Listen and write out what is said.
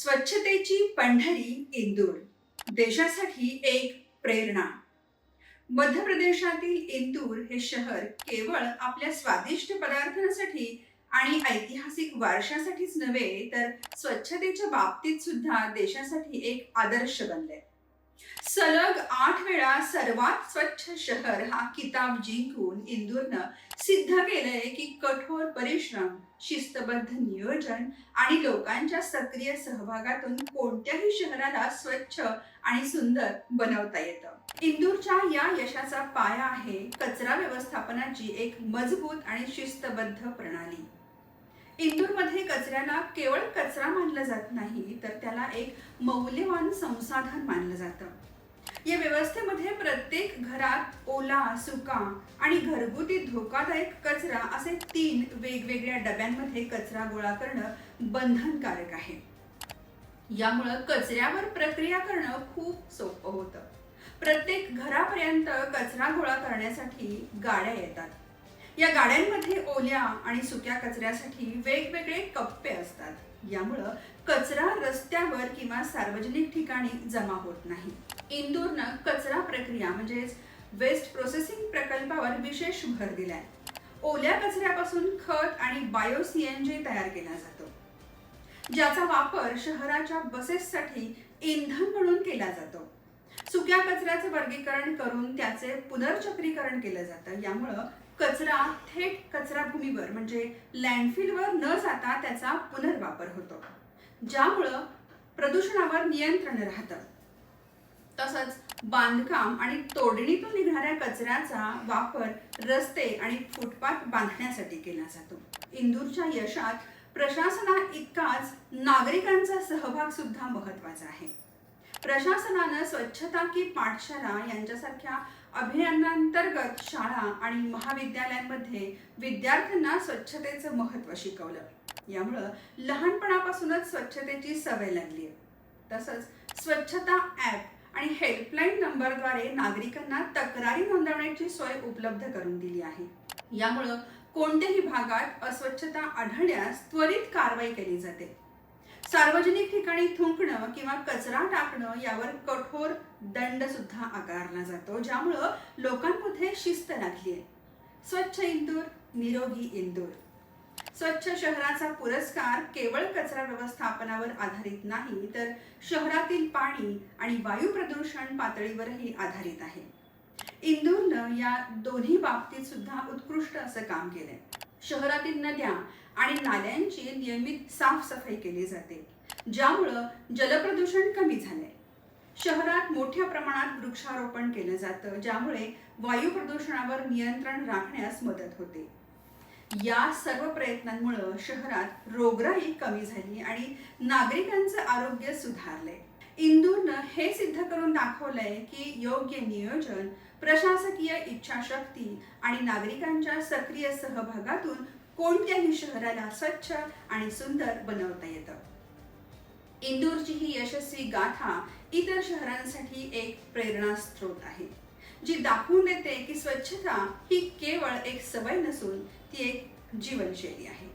स्वच्छतेची पंढरी इंदूर. देशासाठी एक प्रेरणा. मध्य प्रदेशातील इंदूर हे शहर केवळ आपल्या स्वादिष्ट पदार्थांसाठी आणि ऐतिहासिक वारशासाठीच नव्हे तर स्वच्छतेच्या बाबतीत सुद्धा देशासाठी एक आदर्श बनले. सलग आठ वेळा सर्वात स्वच्छ शहर हा किताब जिंकून इंदूरनं सिद्ध केलंय की कठोर परिश्रम शिस्तबद्ध नियोजन आणि लोकांच्या सक्रिय सहभागातून कोणत्याही शहराला स्वच्छ आणि सुंदर बनवता येतं. इंदूरच्या या यशाचा पाया आहे कचरा व्यवस्थापनाची एक मजबूत आणि शिस्तबद्ध प्रणाली. इंदूरमध्ये कचऱ्याला केवळ कचरा मानलं जात नाही तर त्याला एक मौल्यवान संसाधन मानलं जातं. या व्यवस्थेमध्ये प्रत्येक घरात ओला सुका आणि घरगुती धोकादायक कचरा असे तीन वेगवेगळ्या डब्यांमध्ये कचरा गोळा करणं बंधनकारक आहे. यामुळं कचऱ्यावर प्रक्रिया करणं खूप सोपं होतं. प्रत्येक घरापर्यंत कचरा गोळा करण्यासाठी गाड्या येतात. या गाड्यांमध्ये ओल्या आणि सुक्या कचऱ्यासाठी वेगवेगळे कप्पे असतात. यामुळं कचरा रस्त्यावर किंवा सार्वजनिक ठिकाणी जमा होत नाही. इंदूरनं कचरा प्रक्रिया म्हणजेच वेस्ट प्रोसेसिंग प्रकल्पावर विशेष भर दिलाय. ओल्या कचऱ्यापासून खत आणि बायो सीएनजी तयार केला जातो. ज्याचा वापर शहराच्या बसेससाठी इंधन म्हणून केला जातो. सुक्या कचऱ्याचं वर्गीकरण करून त्याचे पुनर्चक्रीकरण केलं जातं. यामुळं कचरा थेट कचराभूमीवर म्हणजे लँडफिलवर न जाता त्याचा पुनर्वापर होतो. ज्यामुळं प्रदूषणावर नियंत्रण राहतं. तसंच बांधकाम आणि तोडणीतून निघणाऱ्या कचऱ्याचा वापर रस्ते आणि फुटपाथ बांधण्यासाठी केला जातो. इंदूरच्या यशात प्रशासना इतकाच नागरिकांचा सहभाग सुद्धा महत्त्वाचा आहे. प्रशासनानं स्वच्छता की पाठशाला यांच्यासारख्या अभियानांतर्गत शाळा आणि महाविद्यालयांमध्ये विद्यार्थ्यांना स्वच्छतेचं महत्त्व शिकवलं. यामुळं लहानपणापासूनच स्वच्छतेची सवय लागली आहे. तसंच स्वच्छता ॲप आणि हेल्पलाईन नंबरद्वारे नागरिकांना तक्रारी नोंदवण्याची सोय उपलब्ध करून दिली आहे. यामुळं कोणत्याही भागात अस्वच्छता आढळल्यास त्वरित कारवाई केली जाते. सार्वजनिक ठिकाणी थुंकणं किंवा कचरा टाकणं यावर कठोर दंड सुद्धा आकारला जातो ज्यामुळं लोकांमध्ये शिस्त लागली आहे स्वच्छ इंदूर निरोगी इंदूर. स्वच्छ शहराचा पुरस्कार केवळ कचरा व्यवस्थापनावर आधारित नाही तर शहरातील पाणी आणि वायू प्रदूषण पातळीवरही आधारित आहे. इंदूरनं या दोन्ही बाबतीत सुद्धा उत्कृष्ट असं काम केलंय. शहरातील नद्या आणि नाल्यांची नियमित साफसफाई केली जाते ज्यामुळं जलप्रदूषण कमी झालंय. शहरात मोठ्या प्रमाणात वृक्षारोपण केलं जातं ज्यामुळे वायू प्रदूषणावर नियंत्रण राखण्यास मदत होते. या सर्व प्रयत्नांमुळं शहरात रोगराई कमी झाली आणि नागरिकांचं आरोग्य सुधारले इंदूरनं हे सिद्ध करून दाखवलंय की योग्य नियोजन प्रशासकीय इच्छाशक्ती आणि नागरिकांच्या सक्रिय सहभागातून कोणत्याही शहराला स्वच्छ आणि सुंदर बनवता येतं. इंदूरची ही यशस्वी गाथा इतर शहरांसाठी एक प्रेरणास्त्रोत आहे जी दाखवून देते की स्वच्छता ही केवळ एक सवय नसून ती एक जीवनशैली आहे.